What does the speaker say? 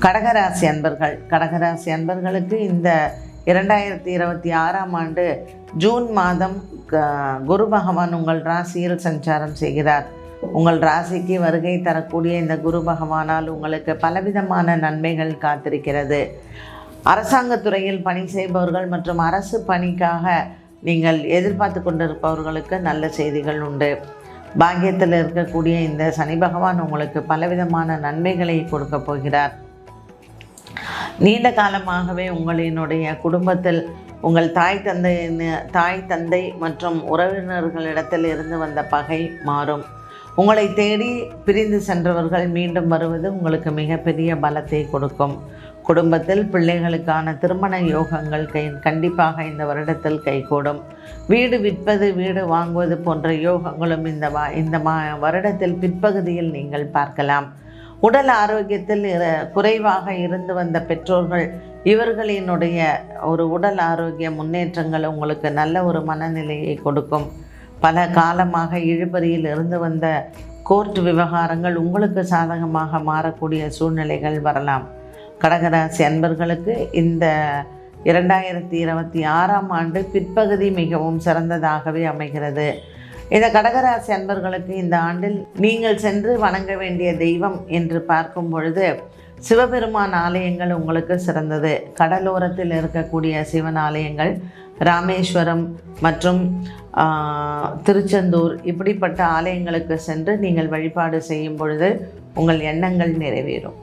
கடகராசி அன்பர்கள். கடகராசி அன்பர்களுக்கு இந்த இரண்டாயிரத்தி இருபத்தி ஆறாம் ஆண்டு ஜூன் மாதம் க- குரு பகவான் உங்கள் ராசியில் சஞ்சாரம் செய்கிறார். உங்கள் ராசிக்கு வருகை தரக்கூடிய இந்த குரு பகவானால் உங்களுக்கு பலவிதமான நன்மைகள் காத்திருக்கிறது. அரசாங்கத்துறையில் பணி செய்பவர்கள் மற்றும் அரசு பணிக்காக நீங்கள் எதிர்பார்த்து கொண்டிருப்பவர்களுக்கு நல்ல செய்திகள் உண்டு. பாக்கியத்தில் இருக்கக்கூடிய இந்த சனி பகவான் உங்களுக்கு பலவிதமான நன்மைகளை கொடுக்க போகிறார். நீண்ட காலமாகவே உங்களினுடைய குடும்பத்தில் உங்கள் தாய் தந்தை தாய் தந்தை மற்றும் உறவினர்களிடத்தில் இருந்து வந்த பகை மாறும். உங்களை தேடி பிரிந்து சென்றவர்கள் மீண்டும் வருவது உங்களுக்கு மிகப்பெரிய பலத்தை கொடுக்கும். குடும்பத்தில் பிள்ளைகளுக்கான திருமண யோகங்கள் கை கண்டிப்பாக இந்த வருடத்தில் கைகூடும். வீடு விற்பது வீடு வாங்குவது போன்ற யோகங்களும் இந்த வா இந்த மா வருடத்தில் பிற்பகுதியில் நீங்கள் பார்க்கலாம். உடல் ஆரோக்கியத்தில் குறைவாக இருந்து வந்த பெற்றோர்கள் இவர்களினுடைய ஒரு உடல் ஆரோக்கிய முன்னேற்றங்கள் உங்களுக்கு நல்ல ஒரு மனநிலையை கொடுக்கும். பல காலமாக இழுபறியில் இருந்து வந்த கோர்ட் விவகாரங்கள் உங்களுக்கு சாதகமாக மாறக்கூடிய சூழ்நிலைகள் வரலாம். கடகராசி அன்பர்களுக்கு இந்த இரண்டாயிரத்தி இருபத்தி ஆறாம் ஆண்டு பிற்பகுதி மிகவும் சிறந்ததாகவே அமைகிறது. இந்த கடகராசி அன்பர்களுக்கு இந்த ஆண்டில் நீங்கள் சென்று வணங்க வேண்டிய தெய்வம் என்று பார்க்கும் பொழுது சிவபெருமான் ஆலயங்கள் உங்களுக்கு சிறந்தது. கடலோரத்தில் இருக்கக்கூடிய சிவன் ஆலயங்கள் ராமேஸ்வரம் மற்றும் திருச்செந்தூர் இப்படிப்பட்ட ஆலயங்களுக்கு சென்று நீங்கள் வழிபாடு செய்யும் பொழுது உங்கள் எண்ணங்கள் நிறைவேறும்.